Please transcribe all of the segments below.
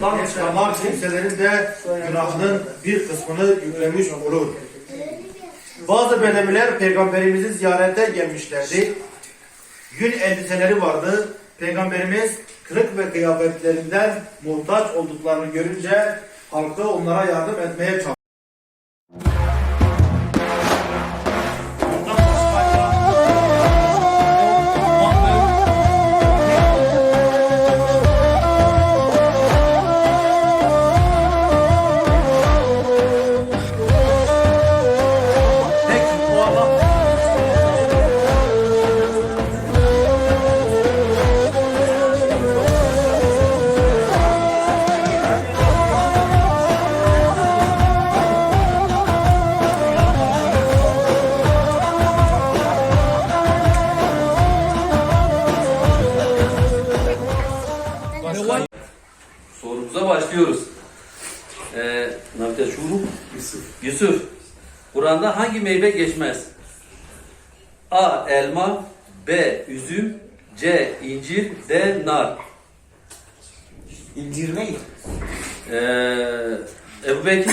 Bundan çıkanlar kimselerin de günahının bir kısmını yüklemiş olur. Bazı bedeviler peygamberimizi ziyarete gelmişlerdi. Yün elbiseleri vardı. Peygamberimiz kırık ve kıyafetlerinden muhtaç olduklarını görünce halkı onlara yardım etmeye çalıştı. Ee, ne yapacağız? Şuru? Yusuf. Yusuf. Kur'an'da hangi meyve geçmez? A. Elma B. Üzüm C. incir D. Nar İncir ne? ee, Ebu Bekir.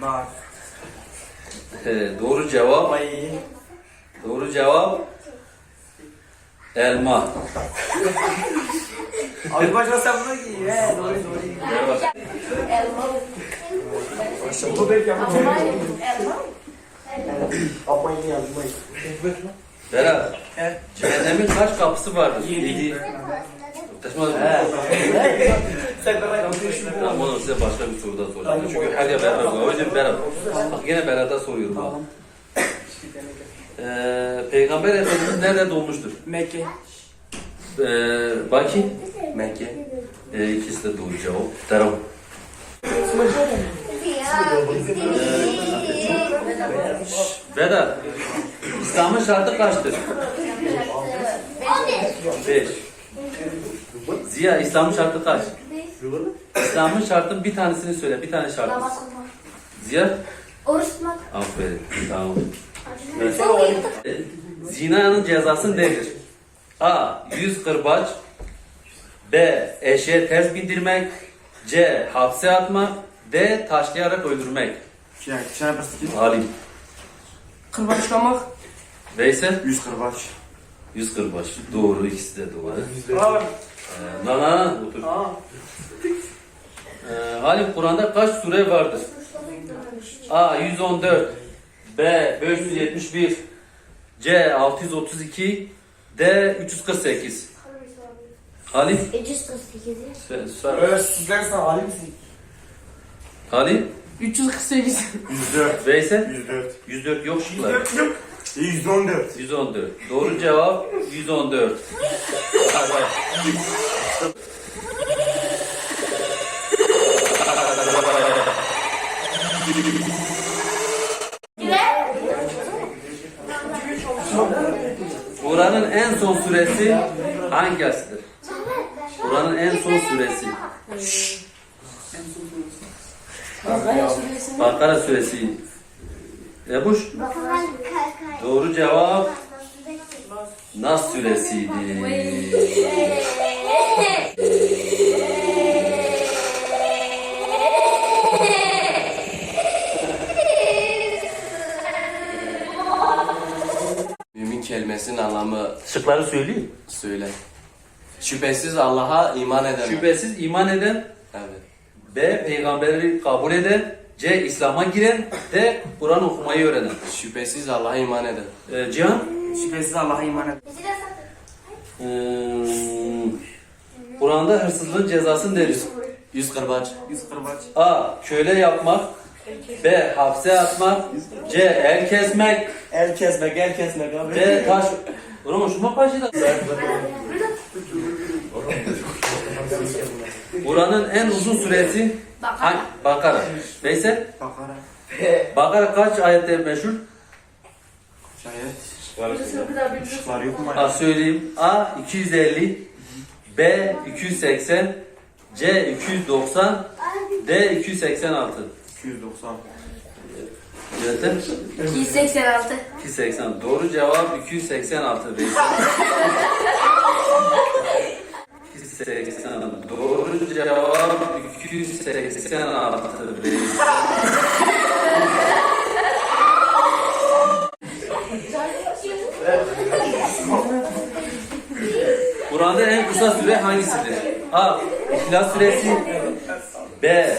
Nar. Ee, doğru cevap. Ay. Doğru cevap. Elma. Abi başla sen bunu giy. He doğru doğru. Evet. Bu belki ama. Ablayı yazmayı. Berat. He. Cehennemin kaç kapısı vardır? Yedi. Taşmaz mı? Sen kadar yapıyorsun. Tamam oğlum size başka bir soru daha soracağım. Çünkü her yer Berat var. O yüzden Berat. Bak yine Berat'a soruyorum. Bak. Ee, Peygamber Efendimiz nerede doğmuştur? Mekke. Ee. Ee, ikisi de doğru cevap. Devam. Vedat. İslam'ın şartı kaçtır? Beş. Ziya İslam'ın şartı kaç? İslam'ın şartının bir tanesini söyle. Bir tane şartı. Ziya. Oruç tutmak. Aferin. Tamam. Çok iyi. E, Zinanın cezası nedir? A. Yüz kırbaç B. Eşeğe ters bindirmek C. Hapse atmak D. Taşlayarak öldürmek Şey, şey bastık. Halim Kırbaç çıkamak. Veysel Yüz kırbaç. Yüz kırbaç Doğru ikisi de doğru Abi. ee, Nana otur Aa. ee, Halim Kur'an'da kaç sure vardır? A. 114 B. 571 C. 632 D. 348 Halim 348. Sor- sor. Öyle sizler sen alim misin? Halim 348. 104. Veysel 104. 104 yok şıklar. yok. 114. 114. Doğru cevap 114. Kur'an'ın en son suresi hangisidir? Kur'an'ın en son suresi. Bakara suresi. Ebuş. Doğru cevap Nas suresiydi. Kelimesinin anlamı Şıkları söyleyeyim. söyle. Şüphesiz Allah'a iman eden. Şüphesiz iman eden, Evet. B. Peygamberi kabul eden, C. İslam'a giren, D. Kur'an okumayı öğrenen. Şüphesiz Allah'a iman eden. Ee, Cihan? Şüphesiz Allah'a iman et. Hmm, Kur'an'da hırsızlığın cezası nedir? Yüz kırbaç. Yüz kırbaç. A. Köle yapmak, B. Hapse atmak, C. El kesmek, El kesmek, el kesmek abi. D. Taş... Oğlum hoşuma başladı. Kur'an'ın en uzun suresi hangi? Bakara. Veysel? Bakara. Bakara kaç ayette meşhur? Şayet. Şıklar yok mu? A söyleyeyim. A 250, B 280, C 290, D 286. 290. Yöntem 286. 280. Doğru cevap 286. Veysel. 280. Doğru cevap 286 değil. Kur'an'da en kısa süre hangisidir? A. İhlas suresi B.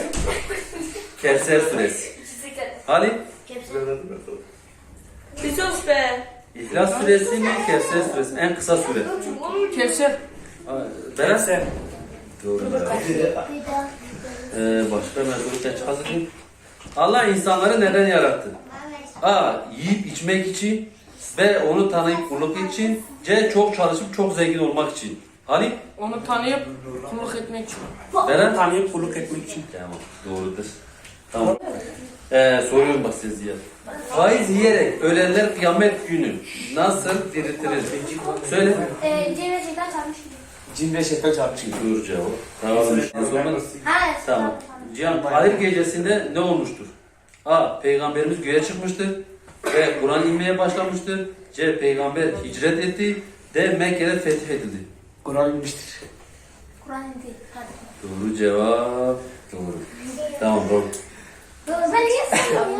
Kevser suresi Halim Bir sus be. İhlas suresi mi Kevser suresi en kısa süre Kevser. Berat Doğru ee, Başka mezunlukta çıkasın Allah insanları neden yarattı? A. Yiyip içmek için B. Onu tanıyıp kulluk için C. Çok çalışıp çok zengin olmak için Halim Onu tanıyıp kulluk etmek için. Berat Tanıyıp kulluk etmek için. Tamam, doğrudur. Tamam. Ee, soruyorum bak size ya. Faiz yiyerek ölenler kıyamet günü nasıl diriltilir? Söyle. Eee Cevizci'den çalmış gibi. Cin ve şeytan çarpışıyor. Doğru cevap. Tamam. En son- Ha. Tamam. Cihan, Kadir gecesinde ne olmuştur? A. Peygamberimiz göğe çıkmıştır. B. Kur'an inmeye başlamıştır. C. Peygamber hicret etti. D. Mekke'de fetih edildi. Kur'an inmiştir. Kur'an değil. Hadi. Doğru cevap. Doğru. Tamam doğru. Ben niye sanıyorum?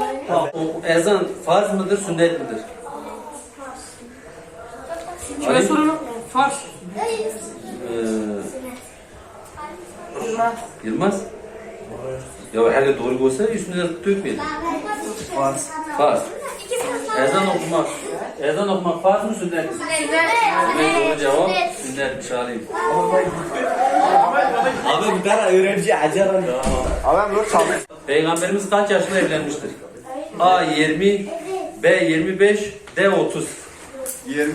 O ezan farz mıdır, sünnet midir? Kime sorunu? Fars. Ee, Yılmaz. Ya her doğru olsa üstüne dökmeyelim. Farz. Farz. Ezan okumak. Ezan okumak farz mı sünnet mi? Doğru cevap sünnetmiş alayım. Abi bir tane öğrenci acaran. Abi böyle çaldı. Peygamberimiz kaç yaşında evlenmiştir? A 20, B 25, D 30. 20.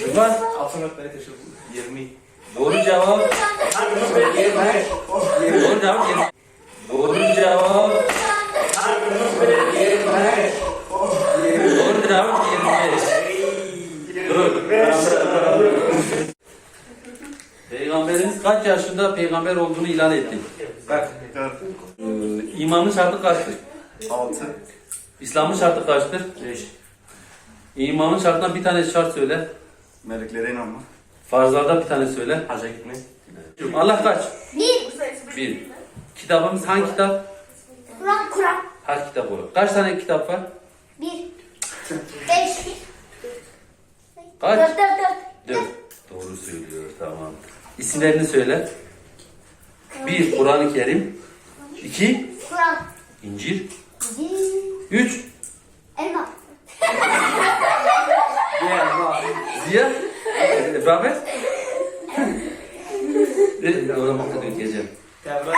Yılmaz. Altın öğretmeni teşekkür 20. Doğru cevap. Doğru cevap 20. Doğru cevap. Doğru cevap 25. Dur. Peygamberimiz kaç yaşında peygamber olduğunu ilan etti? Bak. İmanın şartı kaçtır? 6. İslam'ın şartı kaçtır? 5. İmanın şartından bir tane şart söyle. Meleklere inanma. Farzlardan bir tane söyle. Hacca gitmek. Allah kaç? Bir. Bir. Kitabımız hangi kitap? Kur'an, Kur'an. Her kitap olur. Kaç tane kitap var? Bir. Beş. Kaç? Dört, dört, dört. Dört. Doğru söylüyor. Tamam. İsimlerini söyle. Bir. Kur'an-ı Kerim. İki. Kur'an. İncil. Bir. Üç. Elma. Ziya. Rahmet. E, ona bakın dökeceğim. Tevrat.